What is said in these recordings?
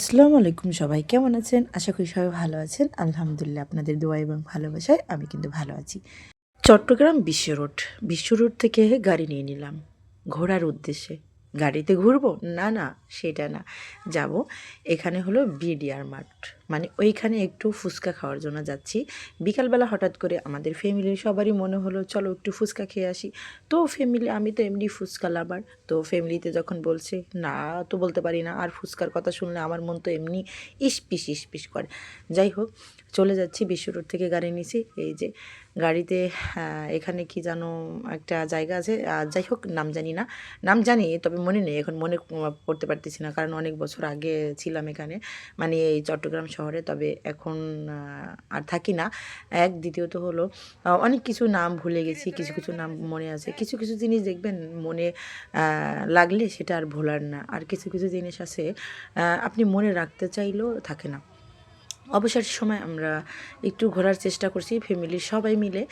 আসসালামু আলাইকুম সবাই, কেমন আছেন? আশা করি সবাই ভালো আছেন। আলহামদুলিল্লাহ আপনাদের দোয়া এবং ভালোবাসায় আমি কিন্তু ভালো আছি। চট্টগ্রাম বিশ্ব রোড বিশ্ব রোড থেকে গাড়ি নিয়ে নিলাম। ঘোরার উদ্দেশ্যে। গাড়িতে ঘুরবো? না না, সেটা না। যাব। এখানে হলো বিডিআর মাঠ মানে ওইখানে একটু ফুচকা খাওয়ার জন্য যাচ্ছি। বিকালবেলা হঠাৎ করে আমাদের ফ্যামিলির সবারই মনে হলো, চলো একটু ফুচকা খেয়ে আসি। তো ফ্যামিলি আমি তো এমনি ফুচকা লাভার তো ফ্যামিলিতে যখন বলছে, না, তো বলতে পারি না, আর ফুচকার কথা শুনলে আমার মন তো এমনি ইস্পিস ইস্পিস করে। যাই হোক, চলে যাচ্ছি বিশ্ব রোড থেকে গাড়ি নিছি। এই যে গাড়িতে এখানে কি যেন একটা জায়গা আছে যাই হোক, নাম জানি না। নাম জানি, তবে মনে নেই, এখন মনে পড়তে পারতেছি না, কারণ অনেক বছর আগে ছিলাম এখানে। মানে এই চট্টগ্রাম শহরে, তবে এখন আর থাকি না। এক, দ্বিতীয়ত হলো অনেক কিছু নাম ভুলে গেছি, কিছু কিছু নাম মনে আছে। কিছু কিছু জিনিস দেখবেন মনে লাগলে সেটা আর ভোলার না। আর কিছু কিছু জিনিস আছে আপনি মনে রাখতে চাইলেও থাকে না। অবসর সময় আমরা একটু ঘোরার চেষ্টা করছি, ফ্যামিলির সবাই মিলে।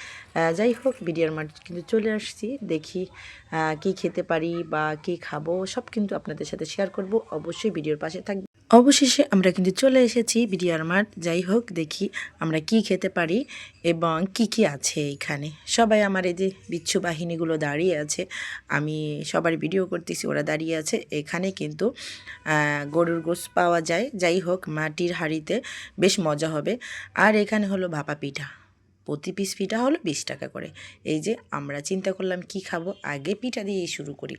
যাই হোক, বিডিআর মাঠ কিন্তু চলে আসছি, দেখি কি খেতে পারি বা কি খাব, সব কিন্তু আপনাদের সাথে শেয়ার করব। অবশ্যই ভিডিওর পাশে থাকবে অবশেষে আমরা কিন্তু চলে এসেছি বিডিআর মাঠ। যাই হোক, দেখি আমরা কি খেতে পারি এবং কি কি আছে এখানে। সবাই আমার এই যে বিচ্ছু বাহিনীগুলো দাঁড়িয়ে আছে, আমি সবার ভিডিও করতেছি, ওরা দাঁড়িয়ে আছে। এখানে কিন্তু গরুর গোস পাওয়া যায়। যাই হোক, মাটির হাঁড়িতে বেশ মজা হবে। আর এখানে হলো ভাপা পিঠা। প্রতি পিস পিঠা হলো বিশ টাকা করে। এই যে আমরা চিন্তা করলাম কি খাব? আগে পিঠা দিয়েই শুরু করি।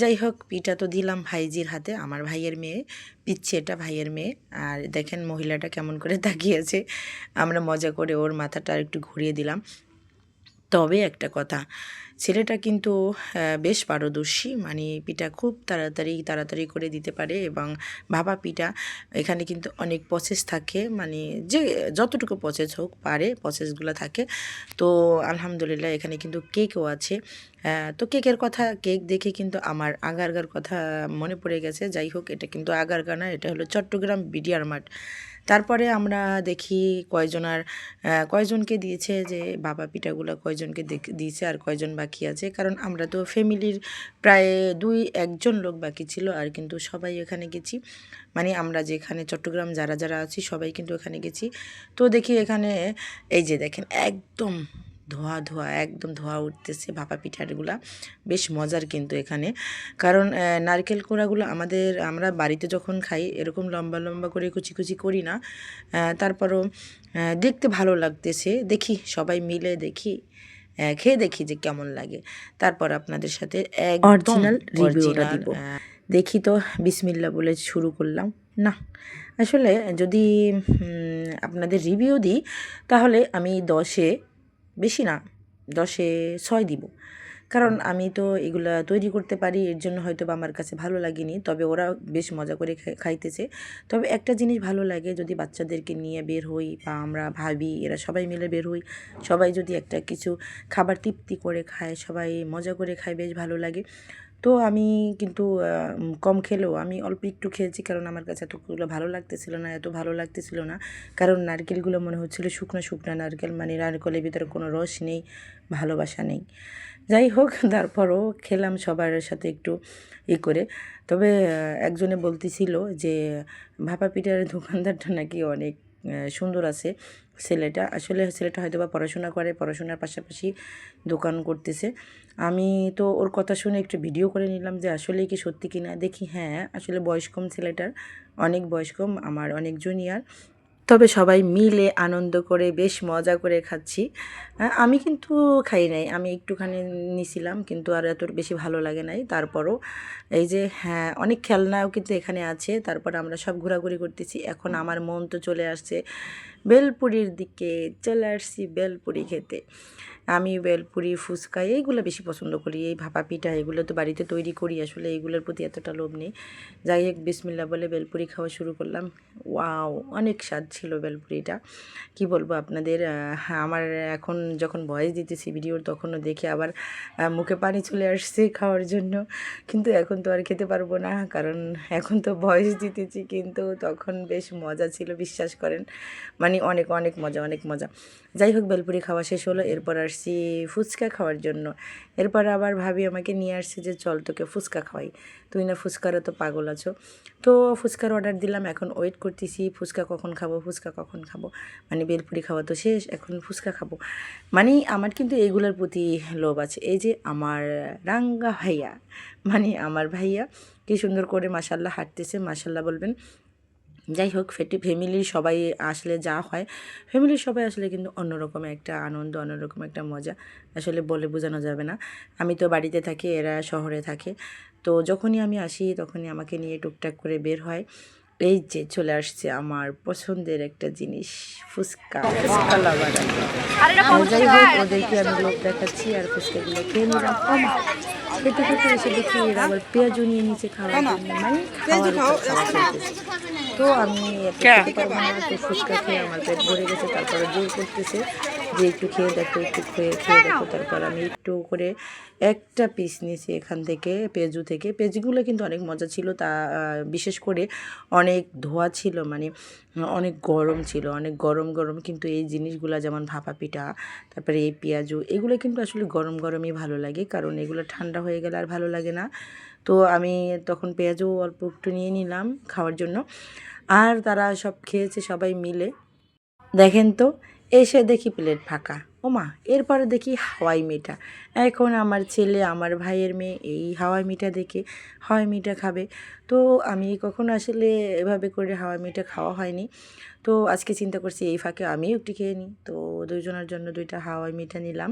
যাই হোক, পিঠা তো দিলাম ভাইজির হাতে, আমার ভাইয়ের মেয়ে পিচ্ছে এটা ভাইয়ের মেয়ে। আর দেখেন মহিলাটা কেমন করে তাকিয়েছে আমরা মজা করে ওর মাথাটা একটু ঘুরিয়ে দিলাম। তবে একটা কথা, ছেলেটা কিন্তু বেশ পারদর্শী। মানে পিঠা খুব তাড়াতাড়ি তাড়াতাড়ি করে দিতে পারে এবং ভাপা পিঠা এখানে কিন্তু অনেক প্রসেস থাকে। মানে যে, যতটুকু প্রসেস হোক পারে প্রসেসগুলো থাকে। তো আলহামদুলিল্লাহ এখানে কিন্তু কেকও আছে। তো কেকের কথা কেক দেখে কিন্তু আমার আগারগার কথা মনে পড়ে গেছে। যাই হোক, এটা কিন্তু আগারগা না, এটা হলো চট্টগ্রাম বিডিআর মাঠ। তারপরে আমরা দেখি কয়জন আর কয়জনকে দিয়েছে যে বাবা পিঠাগুলো কয়জনকে দিয়েছে আর কয়জন বাকি আছে। কারণ আমরা তো ফ্যামিলির প্রায় দুই একজন লোক বাকি ছিল আর কিন্তু সবাই এখানে গেছি। মানে আমরা যেখানে চট্টগ্রাম যারা যারা আছি সবাই কিন্তু এখানে গেছি। তো দেখি এখানে, এই যে দেখেন, একদম ধোয়া ধোয়া একদম ধোয়া উঠতেছে ভাপা পিঠাগুলা। বেশ মজার কিন্তু এখানে। কারণ নারকেল কোড়াগুলো আমাদের আমরা বাড়িতে যখন খাই এরকম লম্বা লম্বা করে কুচি কুচি করি না তারপরও দেখতে ভালো লাগতেছে। দেখি সবাই মিলে দেখি খেয়ে দেখি যে কেমন লাগে। তারপর আপনাদের সাথে original, দিব। দেখি তো বিসমিল্লা বলে শুরু করলাম। না আসলে যদি আপনাদের রিভিউ দিই তাহলে আমি দশে বেশি না দশে ছয় দিব। কারণ আমি তো এগুলো তৈরি করতে পারি এর জন্য হয়তো বা আমার কাছে ভালো লাগেনি তবে ওরা বেশ মজা করে খাইতেছে। তবে একটা জিনিস ভালো লাগে যদি বাচ্চাদেরকে নিয়ে বের হই বা আমরা ভাবি এরা সবাই মিলে বের হই সবাই যদি একটা কিছু খাবার তৃপ্তি করে খায় সবাই মজা করে খায় বেশ ভালো লাগে। তো আমি কিন্তু কম খেলেও আমি অল্প একটু খেয়েছি কারণ আমার কাছে এতগুলো ভালো লাগতেছিল না, এত ভালো লাগতেছিল না। কারণ নারকেলগুলো মনে হচ্ছিল শুকনো শুকনো নারকেল মানে নারকেলের ভিতরে কোনো রস নেই, ভালোবাসা নেই। যাই হোক, তারপরও খেলাম সবার সাথে একটু ই করে। তবে একজনে বলতেছিল যে, ভাপা পিঠার দোকানদারটা নাকি অনেক সুন্দর আছে ছেলেটা। আসলে ছেলেটা হয়তো বা পড়াশোনা করে, পড়াশোনার পাশাপাশি দোকান করতেছে। আমি তো ওর কথা শুনে একটু ভিডিও করে নিলাম যে আসলে কি সত্যি কি না দেখি হ্যাঁ আসলে বয়স কম ছেলেটার, অনেক বয়স কম, আমার অনেক জুনিয়র তবে সবাই মিলে আনন্দ করে, বেশ মজা করে খাচ্ছি। আমি কিন্তু খাই নাই। আমি একটুখানি নিছিলাম, কিন্তু আর এত বেশি ভালো লাগে নাই। তারপরও এই যে হ্যাঁ অনেক খেলনাও কিন্তু এখানে আছে। তারপর আমরা সব ঘোরাঘুরি করতেছি। এখন আমার মন তো চলে আসছে বেলপুরির দিকে। চলে আসছি বেলপুরি খেতে। আমি বেলপুরি, ফুচকা, এইগুলো বেশি পছন্দ করি। এই ভাপা পিঠা, এগুলো তো বাড়িতে তৈরি করি। আসলে এইগুলোর প্রতি এতটা লোভ নেই। যাই হোক বিসমিল্লা বলে বেলপুরি খাওয়া শুরু করলাম। ওয়াও, অনেক স্বাদ ছিল বেলপুরিটা। কি বলব আপনাদের আমার এখন যখন ভয়েস দিতেছি ভিডিওর, তখনও দেখে আবার মুখে পানি চলে আসছে খাওয়ার জন্য। কিন্তু এখন তো আর খেতে পারব না, কারণ এখন তো ভয়েস দিতেছি, কিন্তু তখন বেশ মজা ছিল, বিশ্বাস করেন। মানে অনেক অনেক মজা অনেক মজা। যাই হোক, বেলপুরি খাওয়া শেষ হলো। এরপর আসছি ফুচকা খাওয়ার জন্য। এরপর আবার ভাবি আমাকে নিয়ে আসছে যে, চল তোকে ফুচকা খাওয়াই। তুই না ফুচকারও তো পাগল আছো। তো ফুচকার অর্ডার দিলাম, এখন ওয়েট করতেছি, ফুচকা কখন খাব, ফুচকা কখন খাব। মানে বেলপুরি খাওয়া তো শেষ, এখন ফুচকা খাব। মানে আমার কিন্তু এইগুলোর প্রতি লোভ আছে। এই যে আমার রাঙ্গা ভাইয়া মানে আমার ভাইয়া কি সুন্দর করে মাসাল্লাহ হাঁটতেছে মাসাল্লাহ বলবেন যাই হোক ফেটি ফ্যামিলির সবাই আসলে যা হয় ফ্যামিলির সবাই আসলে কিন্তু অন্যরকম একটা আনন্দ, অন্যরকম একটা মজা আসলে বলে বোঝানো যাবে না। আমি তো বাড়িতে থাকি, এরা শহরে থাকে। তো যখনই আমি আসি, তখনই আমাকে নিয়ে টুকটাক করে বের হয়। এই যে চলে আসছে আমার পছন্দের একটা জিনিস ফুচকা। ফুচকা লাভার যাই হোক ওদেরকে আমি লোক দেখাচ্ছি আর ফুচকাগুলো খেয়ে নিলাম। কমা খেতে খেতে এসে দেখি এরা আবার পেঁয়াজও নিয়ে নিচে খাওয়ার জন্য মানে খাওয়ার তো আমি এত খেতে পারব না তো ফুচকা খেয়ে আমার পেট ভরে গেছে তারপরে জোর করতেছে যে একটু খেয়ে দেখো একটু খেয়ে খেয়ে দেখো। তারপর আমি একটু করে একটা পিস নিয়েছি এখান থেকে পেঁজু থেকে। পেঁজুগুলো কিন্তু অনেক মজা ছিল তা বিশেষ করে অনেক ধোয়া ছিল মানে অনেক গরম ছিল, অনেক গরম গরম কিন্তু এই জিনিসগুলো যেমন ভাপা পিঠা, তারপরে এই পেঁয়াজু, এগুলো কিন্তু আসলে গরম, গরমই ভালো লাগে, কারণ এগুলো ঠান্ডা হয়ে গেলে আর ভালো লাগে না। তো আমি তখন পেঁয়াজও অল্প একটু নিয়ে নিলাম খাওয়ার জন্য, আর তারা সব খেয়েছে সবাই মিলে। দেখেন তো, এসে দেখি প্লেট ফাঁকা। ওমা, এরপরে দেখি হাওয়াই মিঠা। এখন আমার ছেলে, আমার ভাইয়ের মেয়ে এই হাওয়াই মিঠা দেখে হাওয়াই মিঠা খাবে। তো আমি কখনো আসলে এভাবে করে হাওয়াই মিঠা খাওয়া হয়নি। তো আজকে চিন্তা করছি এই ফাঁকে আমিও একটু খেয়ে নিই। তো দুইজনের জন্য দুইটা হাওয়াই মিঠা নিলাম।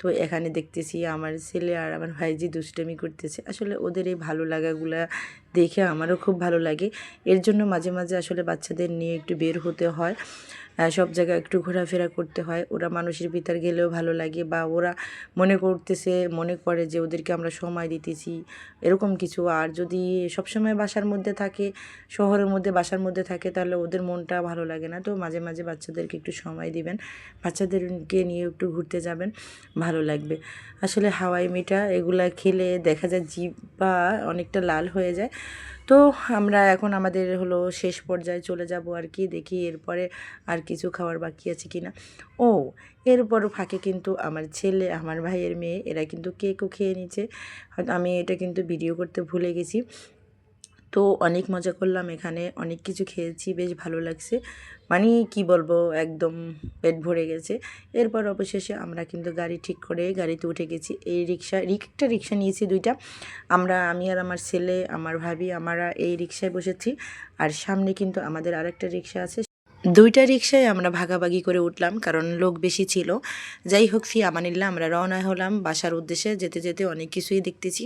তো এখানে দেখতেছি আমার ছেলে আর আমার ভাইজি দুষ্টমি করতেছে। আসলে ওদের এই ভালো লাগাগুলা দেখে আমারও খুব ভালো লাগে। এর জন্য মাঝে মাঝে আসলে বাচ্চাদের নিয়ে একটু বের হতে হয়। সব জায়গায় একটু ঘোরাফেরা করতে হয়। ওরা মানুষের ভিতর গেলেও ভালো লাগে বা ওরা মনে করতেছে, মনে করে যে ওদেরকে আমরা সময় দিতেছি, এরকম কিছু। আর যদি সবসময় বাসার মধ্যে থাকে, শহরের মধ্যে, বাসার মধ্যে থাকে, তাহলে ওদের মনটা ভালো লাগে না। তো মাঝে মাঝে বাচ্চাদেরকে একটু সময় দিবেন। বাচ্চাদেরকে নিয়ে একটু ঘুরতে যাবেন, ভালো লাগবে। আসলে হাওয়াই মিঠা, এগুলা খেলে দেখা যায় জিভ বা অনেকটা লাল হয়ে যায়। তো আমরা এখন আমাদের হলো শেষ পর্যায়ে চলে যাব আর কি, দেখি এরপরে আর কিছু খাওয়ার বাকি আছে কি না ও, এরপর ফাঁকে কিন্তু আমার ছেলে, আমার ভাইয়ের মেয়ে, এরা কিন্তু কেকও খেয়ে নিচ্ছে। হয়তো আমি এটা কিন্তু ভিডিও করতে ভুলে গেছি। তো অনেক মজা করলাম এখানে। অনেক কিছু খেয়েছি, বেশ ভালো লাগছে। মানে কি বলব, একদম পেট ভরে গেছে। এরপর অবশেষে আমরা কিন্তু গাড়ি ঠিক করে গাড়িতে উঠে গেছি। এই রিক্সা একটা রিক্সা নিয়েছি দুইটা। আমরা, আমি আর আমার ছেলে, আমার ভাবি, আমরা এই রিক্সায় বসেছি। আর সামনে কিন্তু আমাদের আরেকটা রিক্সা আছে দুইটা রিক্সায় আমরা ভাগাভাগি করে উঠলাম, কারণ লোক বেশি ছিল। যাই হোক সি আমানিল্লা, আমরা রওনা হলাম বাসার উদ্দেশ্যে। যেতে যেতে অনেক কিছুই দেখতেছি।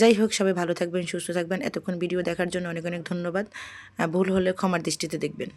যাই হোক, সবাই ভালো থাকবেন, সুস্থ থাকবেন। এতক্ষণ ভিডিও দেখার জন্য অনেক অনেক ধন্যবাদ। ভুল হলে ক্ষমার দৃষ্টিতে দেখবেন।